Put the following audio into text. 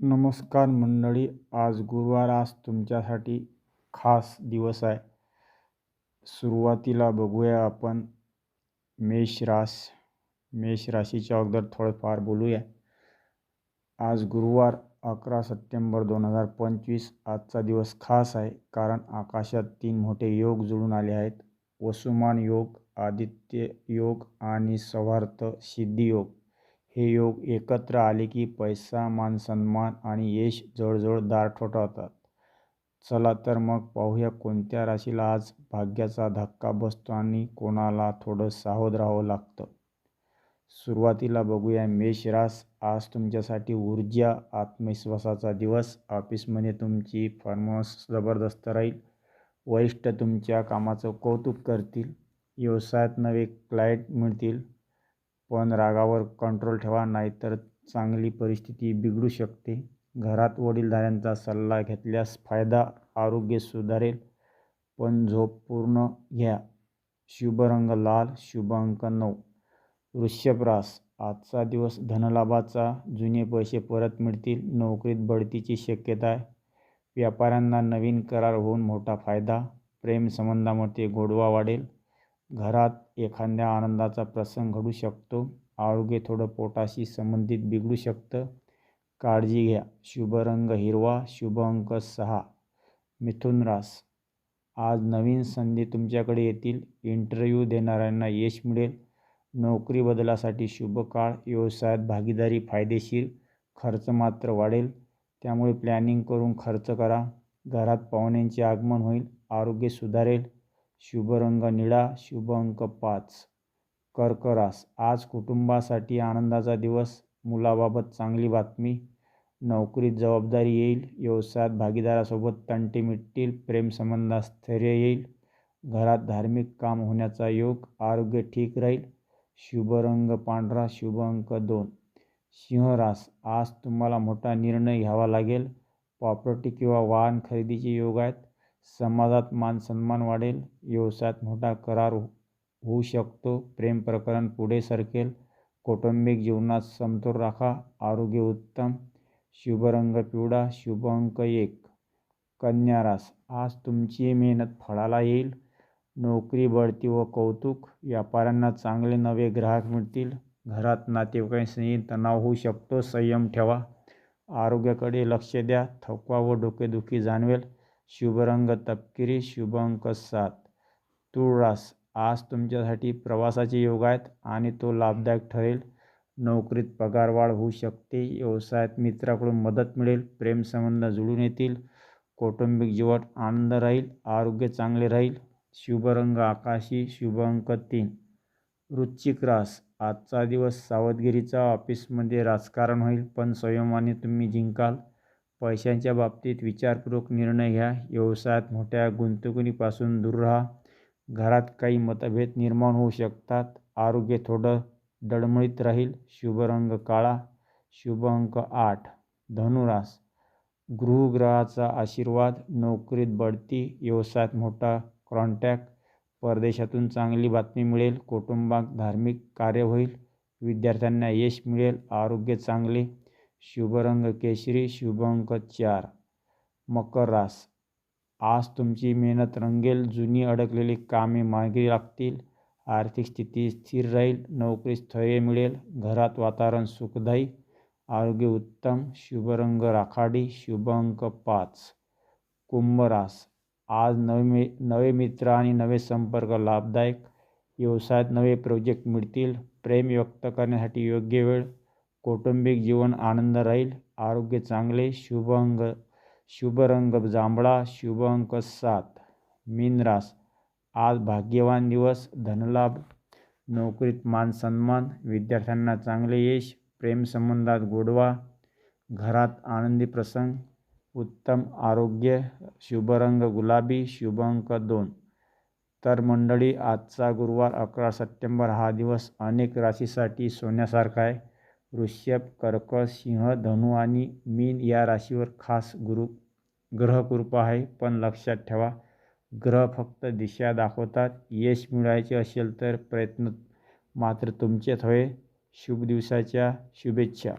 नमस्कार मंडळी आज गुरुवार आज तुमच्यासाठी खास दिवस आहे. सुरुवातीला बघूया आपण मेष रास मेष राशीच्या अगोदर थोडंफार बोलूया. आज गुरुवार अकरा सप्टेंबर दोन हजार पंचवीस आजचा दिवस खास आहे कारण आकाशात तीन मोठे योग जुळून आले आहेत. वसुमान योग आदित्य योग आणि सौहार्थ सिद्धी योग. हे योग एकत्र आले की पैसा मान सन्मान आणि यश जवळजवळ दार ठोठावतात. चला तर मग पाहूया कोणत्या राशीला आज भाग्याचा धक्का बसतो आणि कोणाला थोडं सावध राहावं लागतं. सुरुवातीला बघूया मेष रास. आज तुमच्यासाठी ऊर्जा आत्मविश्वासाचा दिवस. ऑफिसमध्ये तुमची फॉर्मन्स जबरदस्त राहील. वरिष्ठ तुमच्या कामाचं कौतुक करतील. व्यवसायात नवे क्लायंट मिळतील. पण रागावर कंट्रोल ठेवा नाहीतर चांगली परिस्थिती बिघडू शकते. घरात वडीलधाऱ्यांचा सल्ला घेतल्यास फायदा आरोग्य सुधारेल पण झोप पूर्ण घ्या. शुभ रंग लाल शुभ अंक नऊ. वृषभरास आजचा दिवस धनलाभाचा जुने पैसे परत मिळतील नोकरीत बढतीची शक्यता आहे. व्यापाऱ्यांना नवीन करार होऊन मोठा फायदा प्रेमसंबंधामध्ये गोडवा वाढेल. घरात एखाद्या आनंदाचा प्रसंग घडू शकतो. आरोग्य थोडं पोटाशी संबंधित बिघडू शकतं. काळजी घ्या. शुभ रंग हिरवा शुभ अंक सहा. मिथुन रास. आज नवीन संधी तुमच्याकडे येतील. इंटरव्ह्यू देणाऱ्यांना यश मिळेल. नोकरी बदलासाठी शुभ काळ. व्यवसायात भागीदारी फायदेशीर. खर्च मात्र वाढेल. त्यामुळे प्लॅनिंग करून खर्च करा. घरात पाहुण्यांचे आगमन होईल. आरोग्य सुधारेल. शुभ रंग निळा शुभ अंक पाच. कर्क रास आज कुटुंबासाठी आनंदाचा दिवस. मुलाबाबत चांगली बातमी. नोकरीत जबाबदारी येईल. व्यवसायात भागीदारासोबत तंटे मिटतील. प्रेमसंबंधात स्थैर्य येईल. घरात धार्मिक काम होण्याचा योग. आरोग्य ठीक राहील. शुभ रंग पांढरा शुभ अंक दोन. सिंह रास आज तुम्हाला मोठा निर्णय घ्यावा लागेल. प्रॉपर्टी किंवा वाहन खरेदीचे योग आहेत. समाजात मान सन्मान वाढेल. व्यवसायात मोठा करार हो-, होऊ शकतो. प्रेम प्रकरण पुढे सरकेल. कौटुंबिक जीवनात समतोल राखा. आरोग्य उत्तम. शुभ रंग पिवळा. शुभ अंक एक. कन्या रास. आज तुमची मेहनत फळाला येईल. नोकरी बढती व कौतुक. व्यापाऱ्यांना चांगले नवे ग्राहक मिळतील. घरात नातेवाईकांशी तणाव होऊ शकतो. संयम ठेवा. आरोग्याकडे लक्ष द्या. थकवा व डोकेदुखी जाणवेल. शुभरंग तपकिरी शुभ अंक सात. तूळ रास आज तुमच्यासाठी प्रवासाचे योग आहेत आणि तो लाभदायक ठरेल. नोकरीत पगारवाढ होऊ शकते व्यवसायात मित्राकडून मदत मिळेल प्रेमसंबंध जुळून येतील कौटुंबिक जीवन आनंद राहील आरोग्य चांगले राहील. शुभरंग आकाशी शुभ अंक तीन. वृश्चिक रास आजचा दिवस सावधगिरीचा ऑफिसमध्ये राजकारण होईल पण संयमाने तुम्ही जिंकाल. पैशांच्या बाबतीत विचारपूर्वक निर्णय घ्या. व्यवसायात मोठ्या गुंतवणुकीपासून दूर राहा. घरात काही मतभेद निर्माण होऊ शकतात. आरोग्य थोडं डळमळीत राहील. शुभ रंग काळा. शुभ अंक आठ. धनुरास. गृहग्रहाचा आशीर्वाद. नोकरीत बढती. व्यवसायात मोठा कॉन्टॅक्ट परदेशातून चांगली बातमी मिळेल. कुटुंबात धार्मिक कार्य होईल. विद्यार्थ्यांना यश मिळेल. आरोग्य चांगले. शुभरंग केशरी शुभ अंक चार. मकर रास. आज तुमची मेहनत रंगेल जुनी अडकलेली कामे मागे लागतील. आर्थिक स्थिती स्थिर राहील नोकरी स्थैर्य मिळेल घरात वातावरण सुखदायी आरोग्य उत्तम शुभरंग राखाडी शुभ अंक पाच कुंभरास आज नवे नवे मित्र आणि नवे संपर्क लाभदायक. व्यवसायात नवे प्रोजेक्ट मिळतील. प्रेम व्यक्त करण्यासाठी योग्य वेळ. कौटुंबिक जीवन आनंद राहील. आरोग्य चांगले. शुभ अंग शुभ रंग जांभळा शुभ अंक सात. मीनरास आज भाग्यवान दिवस. धनलाभ. नोकरीत मान सन्मान. विद्यार्थ्यांना चांगले यश. प्रेमसंबंधात गोडवा. घरात आनंदी प्रसंग. उत्तम आरोग्य. शुभ रंग गुलाबी. शुभ अंक दोन. तर मंडळी आजचा गुरुवार अकरा सप्टेंबर हा दिवस अनेक राशीसाठी सोन्यासारखा आहे. वृषभ कर्क सिंह धनु आणि मीन या राशीवर खास गुरु ग्रहकृपा आहे. पण लक्षात ठेवा ग्रह फक्त दिशा दाखवतात. यश मिळवायचे असेल तर प्रयत्न मात्र तुमचेच होय. शुभ दिवसाच्या शुभेच्छा.